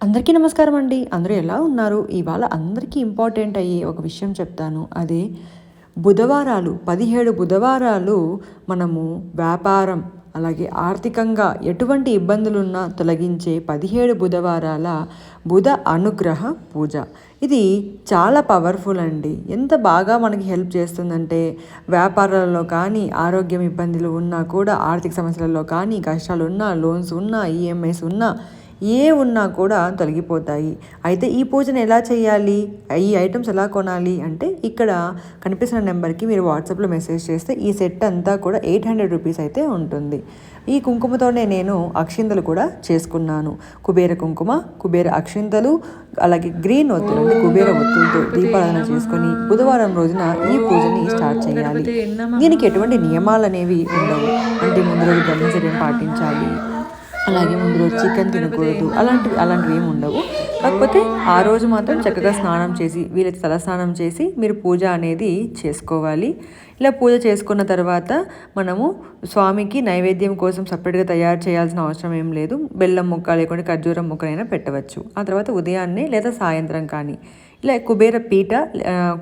అందరికీ నమస్కారం అండి. అందరూ ఎలా ఉన్నారు? ఇవాళ అందరికీ ఇంపార్టెంట్ అయ్యే ఒక విషయం చెప్తాను. అదే బుధవారాలు పదిహేడు బుధవారాలు మనము వ్యాపారం అలాగే ఆర్థికంగా ఎటువంటి ఇబ్బందులున్నా తొలగించే పదిహేడు బుధవారాల బుధ అనుగ్రహ పూజ. ఇది చాలా పవర్ఫుల్ అండి. ఎంత బాగా మనకి హెల్ప్ చేస్తుందంటే వ్యాపారాలలో కానీ ఆరోగ్యం ఇబ్బందులు ఉన్నా కూడా ఆర్థిక సమస్యలలో కానీ కష్టాలు ఉన్నా లోన్స్ ఉన్నా ఈఎంఐస్ ఉన్నా ఏ ఉన్నా కూడా తొలగిపోతాయి. అయితే ఈ పూజను ఎలా చేయాలి? ఈ ఐటమ్స్ ఎలా కొనాలి? అంటే ఇక్కడ కనిపిస్తున్న నెంబర్కి మీరు వాట్సాప్లో మెసేజ్ చేస్తే ఈ సెట్ అంతా కూడా ఎయిట్ హండ్రెడ్ రూపీస్ అయితే ఉంటుంది. ఈ కుంకుమతోనే నేను అక్షింతలు కూడా చేసుకున్నాను. కుబేర కుంకుమ కుబేర అక్షింతలు అలాగే గ్రీన్ ఒత్తులు అంటే కుబేర ఒత్తులతో దీపారాధన చేసుకొని బుధవారం రోజున ఈ పూజని స్టార్ట్ చేయాలి. దీనికి ఎటువంటి నియమాలు అనేవి ఉండవు. అంటే ముందు రోజు బ్రహ్మచర్యం పాటించాలి. అలాగే ముందు రోజు చికెన్ తినకూడదు. అలాంటివి అలాంటివి ఏమి ఉండవు. కాకపోతే ఆ రోజు మాత్రం చక్కగా స్నానం చేసి వీళ్ళకి తలస్నానం చేసి మీరు పూజ అనేది చేసుకోవాలి. ఇలా పూజ చేసుకున్న తర్వాత మనము స్వామికి నైవేద్యం కోసం సపరేట్గా తయారు చేయాల్సిన అవసరం ఏం లేదు. బెల్లం ముక్క లేకుంటే ఖర్జూరం ముక్కనైనా పెట్టవచ్చు. ఆ తర్వాత ఉదయాన్నే లేదా సాయంత్రం కానీ లే కుబేర పీట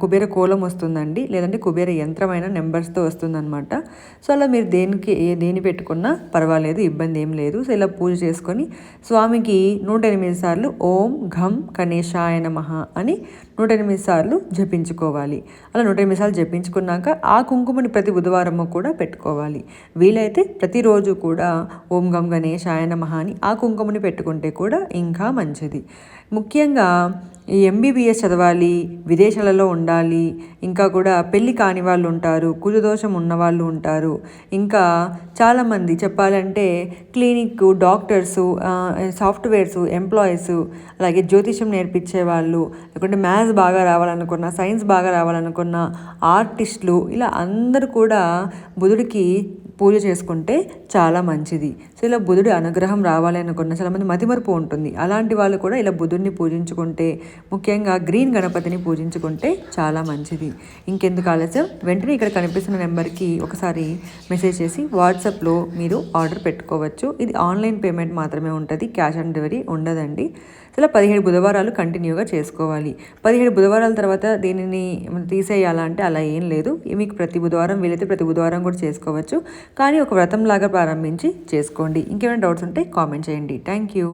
కుబేర కోలం వస్తుందండి. లేదంటే కుబేర యంత్రమైన నెంబర్స్తో వస్తుందన్నమాట. సో అలా మీరు దేనికి ఏ దేని పెట్టుకున్నా పర్వాలేదు ఇబ్బంది ఏం లేదు. సో ఇలా పూజ చేసుకొని స్వామికి నూట ఎనిమిది సార్లు ఓం ఘం గణేశాయ నమః అని నూట ఎనిమిది సార్లు జపించుకోవాలి. అలా నూట ఎనిమిది సార్లు జపించుకున్నాక ఆ కుంకుమని ప్రతి బుధవారము కూడా పెట్టుకోవాలి. వీలైతే ప్రతిరోజు కూడా ఓం గం గణేశాయ నమః అని ఆ కుంకుమని పెట్టుకుంటే కూడా ఇంకా మంచిది. ముఖ్యంగా ఎంబీబీఎస్ చదవాలి విదేశాలలో ఉండాలి ఇంకా కూడా పెళ్ళి కాని వాళ్ళు ఉంటారు కుజదోషం ఉన్నవాళ్ళు ఉంటారు. ఇంకా చాలామంది చెప్పాలంటే క్లినిక్ డాక్టర్స్ సాఫ్ట్వేర్స్ ఎంప్లాయీస్ అలాగే జ్యోతిషం నేర్పించే వాళ్ళు లేకుంటే మ్యాథ్స్ బాగా రావాలనుకున్న సైన్స్ బాగా రావాలనుకున్న ఆర్టిస్టులు ఇలా అందరూ కూడా బుధుడికి పూజ చేసుకుంటే చాలా మంచిది. సో ఇలా బుధుడి అనుగ్రహం రావాలి అనుకున్న చాలామంది మతిమరుపు ఉంటుంది. అలాంటి వాళ్ళు కూడా ఇలా బుధుడిని పూజించుకుంటే ముఖ్యంగా గ్రీన్ గణపతిని పూజించుకుంటే చాలా మంచిది. ఇంకెందుకు ఆలస్యం? వెంటనే ఇక్కడ కనిపిస్తున్న నెంబర్కి ఒకసారి మెసేజ్ చేసి వాట్సాప్లో మీరు ఆర్డర్ పెట్టుకోవచ్చు. ఇది ఆన్లైన్ పేమెంట్ మాత్రమే ఉంటుంది. క్యాష్ ఆన్ డెలివరీ ఉండదండి. ఇలా పదిహేడు బుధవారాలు కంటిన్యూగా చేసుకోవాలి. పదిహేడు బుధవారాల తర్వాత దీనిని తీసేయాలంటే అలా ఏం లేదు. మీకు ప్రతి బుధవారం వీలైతే ప్రతి బుధవారం కూడా చేసుకోవచ్చు. కానీ ఒక వ్రతంలాగా ప్రారంభించి చేసుకోండి. ఇంకేమైనా డౌట్స్ ఉంటే కామెంట్ చేయండి. Thank you